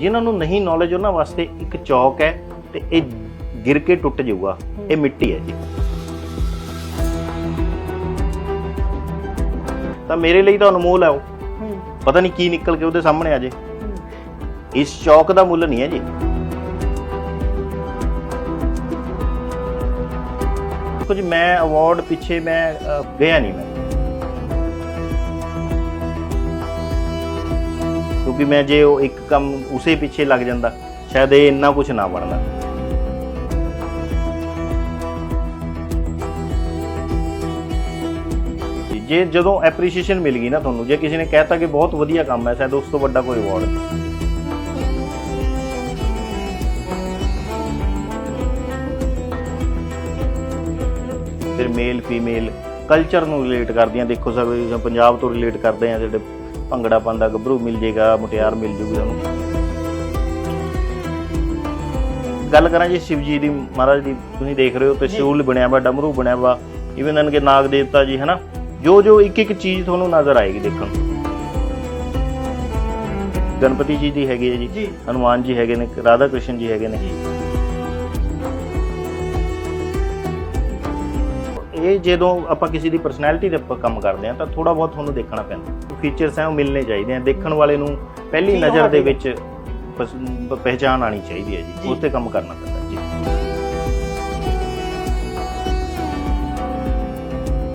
ਜਿਨ੍ਹਾਂ ਨੂੰ ਨਹੀਂ ਨੌਲੇਜ ਉਹਨਾਂ ਵਾਸਤੇ ਇੱਕ ਚੌਕ ਹੈ ਤੇ ਇਹ ਗਿਰ ਕੇ ਟੁੱਟ ਜਾਊਗਾ। ਇਹ ਮਿੱਟੀ ਹੈ ਜੀ। ਤਾਂ ਮੇਰੇ ਲਈ ਤਾਂ ਅਨਮੋਲ ਹੈ ਉਹ। ਪਤਾ ਨਹੀਂ ਕੀ ਨਿਕਲ ਕੇ ਉਹਦੇ ਸਾਹਮਣੇ ਆ ਜੇ। ਇਸ ਚੌਕ ਦਾ ਮੁੱਲ ਨਹੀਂ ਹੈ ਜੀ। ਕੁਝ ਮੈਂ ਅਵਾਰਡ ਪਿੱਛੇ ਮੈਂ ਗਿਆ ਨਹੀਂ ਮੈਂ। ਕਿਉਂਕਿ ਮੈਂ ਜੇ ਉਹ ਇੱਕ ਕੰਮ ਉਸੇ ਪਿੱਛੇ ਲੱਗ ਜਾਂਦਾ, ਸ਼ਾਇਦ ਇਹ ਇੰਨਾ ਕੁਝ ਨਾ ਬਣਦਾ। ਜੇ ਜਦੋਂ ਐਪਰੀਸ਼ੀਏਸ਼ਨ ਮਿਲ ਗਈ ਨਾ ਤੁਹਾਨੂੰ, ਜੇ ਕਿਸੇ ਨੇ ਕਹਿਤਾ ਕਿ ਬਹੁਤ ਵਧੀਆ ਕੰਮ ਹੈ, ਸ਼ਾਇਦ ਉਸ ਤੋਂ ਵੱਡਾ ਕੋਈ ਅਵਾਰਡ ਨਹੀਂ ਫਿਰ ਮੇਲ ਫੀਮੇਲ ਕਲਚਰ ਨੂੰ ਰਿਲੇਟ ਕਰਦੀਆਂ, ਦੇਖੋ ਸਭ, ਪੰਜਾਬ ਤੋਂ ਰਿਲੇਟ ਕਰਦੇ ਆ ਜਿਹੜੇ ਭੰਗੜਾ ਪਾਉਂਦਾ ਗੱਭਰੂ ਮਿਲ ਜੇਗਾ ਮੁਟਿਆਰ ਮਿਲ ਜੂਗੀ ਤੁਹਾਨੂੰ ਗੱਲ ਕਰਾਂ ਜੀ ਸ਼ਿਵ ਜੀ ਦੀ ਮਹਾਰਾਜ ਦੀ ਤੁਸੀਂ ਦੇਖ ਰਹੇ ਹੋ ਤੇ ਸ਼ੂਲ ਬਣਿਆ ਵਾ ਡਮਰੂ ਬਣਿਆ ਵਾ। ਇਵਨ ਇਹਨਾਂ ਕੇ ਨਾਗ ਦੇਵਤਾ ਜੀ ਹਨਾ? ਜੋ ਜੋ ਇੱਕ ਇੱਕ ਚੀਜ਼ ਤੁਹਾਨੂੰ ਨਜ਼ਰ ਆਏਗੀ ਦੇਖਣ। ਨੂੰ ਗਣਪਤੀ ਜੀ ਦੀ ਹੈਗੀ ਹੈ ਜੀ ਜੀ। ਹਨੂਮਾਨ ਜੀ ਹੈਗੇ ਨੇ ਰਾਧਾ ਕ੍ਰਿਸ਼ਨ ਜੀ ਹੈਗੇ ਨੇ। ਇਹ ਜਦੋਂ ਆਪਾਂ ਕਿਸੇ ਦੀ ਪਰਸਨੈਲਿਟੀ ਦੇ ਉੱਪਰ ਕੰਮ ਕਰਦੇ ਆ ਤਾਂ ਥੋੜਾ ਬਹੁਤ ਤੁਹਾਨੂੰ ਦੇਖਣਾ ਪੈਂਦਾ ਫੀਚਰਸ ਹੈ ਉਹ ਮਿਲਨੇ ਚਾਹੀਦੇ ਆ ਦੇਖਣ ਵਾਲੇ ਨੂੰ ਪਹਿਲੀ ਨਜ਼ਰ ਦੇ ਵਿੱਚ ਪਸ- ਪ- ਪਹਿਚਾਣ ਆਣੀ ਚਾਹੀਦੀ ਹੈ ਜੀ। ਜੀ। ਉਸ ਤੇ ਕੰਮ ਕਰਨਾ ਪੈਂਦਾ